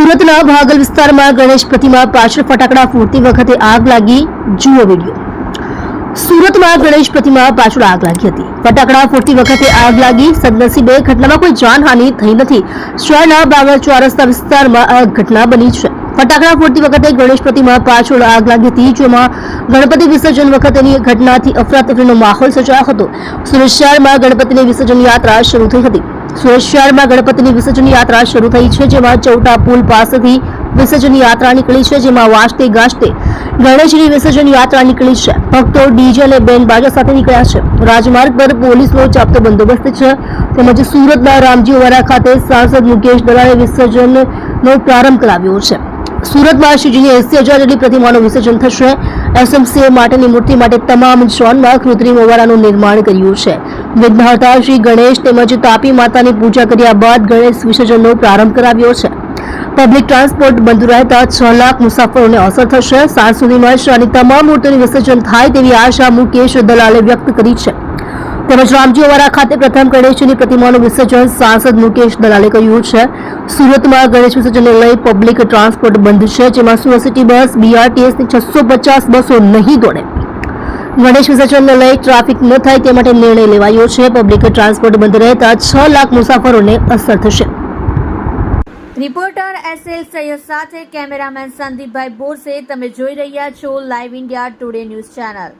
સુરતના ભાગલ વિસ્તારમાં ગણેશ પ્રતિમા પાછળ ફટાકડા ફોડતી વખતે આગ લાગી. જુઓ વીડિયો. સુરતમાં ગણેશ પ્રતિમા પાછળ આગ લાગી હતી. ફટાકડા ફોડતી વખતે આગ લાગી. સદનસીબે ઘટનામાં કોઈ જાનહાનિ થઈ નથી. શહેરના બાગલ ચોરસ્તા વિસ્તારમાં આ ઘટના બની છે. ફટાકડા ફોડતી વખતે ગણેશ પ્રતિમા પાછળ આગ લાગી હતી, જેમાં ગણપતિ વિસર્જન વખતેની ઘટનાથી અફરાતફરીનો માહોલ સર્જાયો હતો. સુરત શહેરમાં ગણપતિની વિસર્જન યાત્રા શરૂ થઈ હતી. સુરત શહેરમાં ગણપતિની વિસર્જન યાત્રા શરૂ થઈ છે, જેમાં ચૌટા પુલ પાસેથી વિસર્જન યાત્રા નીકળી છે, જેમાં વાજતે ગાજતે ગણેશની વિસર્જન યાત્રા નીકળી છે. ભક્તો, ડીજે અને બેન બાજા સાથે નીકળ્યા છે. રાજમાર્ગ પર પોલીસનો ચાપતો બંદોબસ્ત છે. તેમજ સુરતના રામજીવાડા ખાતે સાંસદ મુકેશ દલાલે વિસર્જનનો પ્રારંભ કરાવ્યો છે. સુરતમાં શ્રીજીની એસી હજાર જેટલી પ્રતિમાનું વિસર્જન થશે. એસએમસીએ માટેની મૂર્તિ માટે તમામ ઝોનમાં કૃત્રિમ ઓવારાનું નિર્માણ કર્યું છે. વિઘ્નહર્તા શ્રી ગણેશ તેમજ તાપી માતાની પૂજા કર્યા બાદ ગણેશ વિસર્જનનો પ્રારંભ કરાવ્યો છે. પબ્લિક ટ્રાન્સપોર્ટ બંધ રહેતા છ લાખ મુસાફરોને અસર થશે. સાંજ સુધીમાં શહેરની તમામ મૂર્તિઓનું વિસર્જન થાય તેવી આશા મુકેશ દલાલે વ્યક્ત કરી છે. તેમજ રામજીવાડા ખાતે પ્રથમ ગણેશની પ્રતિમાનું વિસર્જન સાંસદ મુકેશ દલાલે કર્યું છે. સુરતમાં ગણેશ વિસર્જનને લઈ પબ્લિક ટ્રાન્સપોર્ટ બંધ છે, જેમાં સુરત બસ બીઆરટીએસની છસો પચાસ બસો નહીં દોડે. ગણેશ વિસર્જનને લઈ ટ્રાફિક ન થાય તે માટે નિર્ણય લેવાયો છે. પબ્લિક ટ્રાન્સપોર્ટ બંધ રહેતા છ લાખ મુસાફરોને અસર થશે. રિપોર્ટર એસ એલ સૈયદ સાથે કેમેરામેન સંદીપભાઈ બોરસે. તમે જોઈ રહ્યા છો live India Today news channel